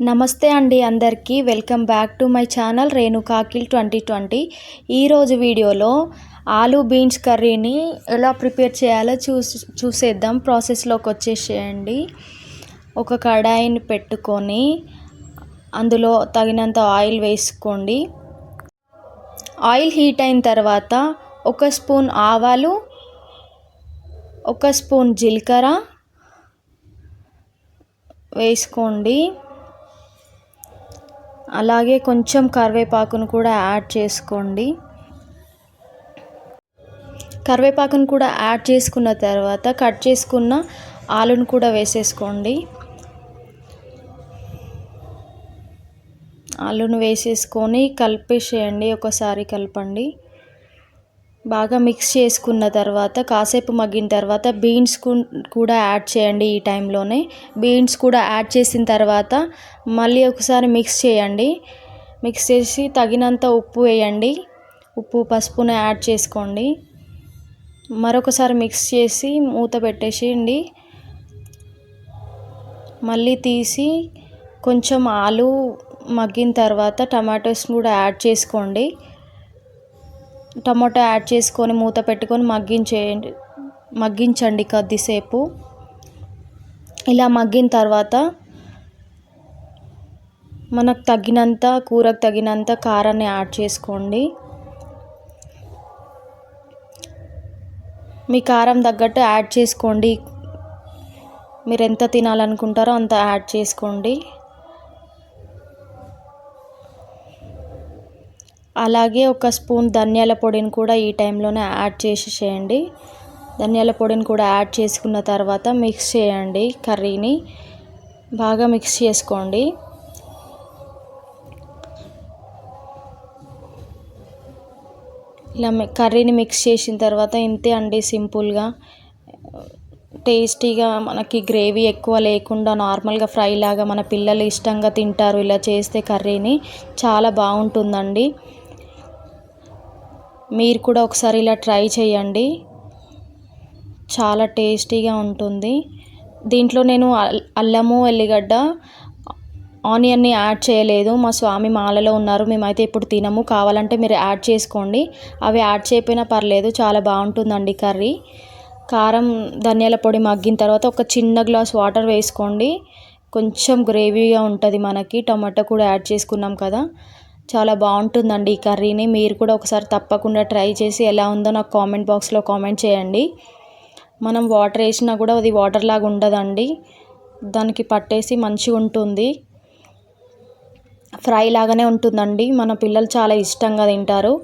నమస్తే అండి అందరికీ. Welcome back to my channel రేణుకాకిల్ twenty twenty. ఈరోజు వీడియోలో ఆలూ బీన్స్ కర్రీని ఎలా ప్రిపేర్ చేయాలో చూసి చూసేద్దాం. ప్రాసెస్లోకి వచ్చేసేయండి. ఒక కడాయిని పెట్టుకొని అందులో తగినంత ఆయిల్ వేసుకోండి. ఆయిల్ హీట్ అయిన తర్వాత ఒక స్పూన్ ఆవాలు ఒక స్పూన్ జీలకర్ర వేసుకోండి. అలాగే కొంచెం కరివేపాకును కూడా యాడ్ చేసుకోండి. కరివేపాకును కూడా యాడ్ చేసుకున్న తర్వాత కట్ చేసుకున్న ఆలును కూడా వేసేసుకోండి. ఆలును వేసేసుకొని కలిపేసేయండి ఒకసారి కలపండి. బాగా మిక్స్ చేసుకున్న తర్వాత కాసేపు మగ్గిన తర్వాత బీన్స్ కూడా యాడ్ చేయండి ఈ టైంలోనే బీన్స్ కూడా యాడ్ చేసిన తర్వాత మళ్ళీ ఒకసారి మిక్స్ చేయండి. మిక్స్ చేసి తగినంత ఉప్పు వేయండి. ఉప్పు పసుపును యాడ్ చేసుకోండి. మరొకసారి మిక్స్ చేసి మూత పెట్టేసేయండి. మళ్ళీ తీసి కొంచెం ఆలు మగ్గిన తర్వాత టమాటోస్ కూడా యాడ్ చేసుకోండి. టమాటో యాడ్ చేసుకొని మూత పెట్టుకొని మగ్గించేయండి మగ్గించండి కొద్దిసేపు. ఇలా మగ్గిన తర్వాత మనకు తగినంత కూరకు తగినంత కారాన్ని యాడ్ చేసుకోండి. మీ కారం తగ్గట్టు యాడ్ చేసుకోండి. మీరు ఎంత తినాలనుకుంటారో అంత యాడ్ చేసుకోండి. అలాగే ఒక స్పూన్ ధనియాల పొడిని కూడా ఈ టైంలోనే యాడ్ చేసేసేయండి ధనియాల పొడిని కూడా యాడ్ చేసుకున్న తర్వాత మిక్స్ చేయండి కర్రీని. బాగా మిక్స్ చేసుకోండి. ఇలా కర్రీని మిక్స్ చేసిన తర్వాత ఇంతే అండి సింపుల్గా. టేస్టీగా మనకి గ్రేవీ ఎక్కువ లేకుండా నార్మల్గా ఫ్రై లాగా మన పిల్లలు ఇష్టంగా తింటారు ఇలా చేస్తే కర్రీని. చాలా బాగుంటుందండి. మీరు కూడా ఒకసారి ఇలా ట్రై చేయండి. చాలా టేస్టీగా ఉంటుంది. దీంట్లో నేను అల్లము ఎల్లిగడ్డ ఆనియన్ని యాడ్ చేయలేదు. మా స్వామి మాలలో ఉన్నారు. మేమైతే ఇప్పుడు తినము. కావాలంటే మీరు యాడ్ చేసుకోండి. అవి యాడ్ చేయకపోయినా పర్లేదు. చాలా బాగుంటుందండి కర్రీ. కారం ధనియాల పొడి మగ్గిన తర్వాత ఒక చిన్న గ్లాస్ వాటర్ వేసుకోండి. కొంచెం గ్రేవీగా ఉంటుంది మనకి. టమాటా కూడా యాడ్ చేసుకున్నాం కదా. చాలా బాగుంటుందండి ఈ కర్రీని. మీరు కూడా ఒకసారి తప్పకుండా ట్రై చేసి ఎలా ఉందో నాకు కామెంట్ బాక్స్లో కామెంట్ చేయండి. మనం వాటర్ వేసినా కూడా అది వాటర్ లాగా ఉండదండి. దానికి పట్టేసి మంచిగా ఉంటుంది. ఫ్రై లాగానే ఉంటుందండి. మన పిల్లలు చాలా ఇష్టంగా తింటారు.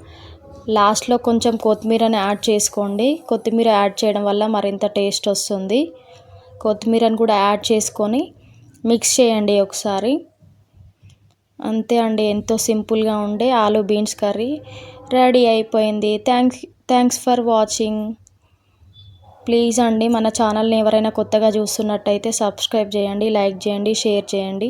లాస్ట్లో కొంచెం కొత్తిమీరని యాడ్ చేసుకోండి. కొత్తిమీర యాడ్ చేయడం వల్ల మరింత టేస్ట్ వస్తుంది. కొత్తిమీరని కూడా యాడ్ చేసుకొని మిక్స్ చేయండి ఒకసారి. అంతే అండి ఎంతో సింపుల్గా ఉండే ఆలూ బీన్స్ కర్రీ రెడీ అయిపోయింది. Thanks thanks for watching. Please అండి మన ఛానల్ని ఎవరైనా కొత్తగా చూస్తున్నట్టయితే సబ్స్క్రైబ్ చేయండి లైక్ చేయండి షేర్ చేయండి.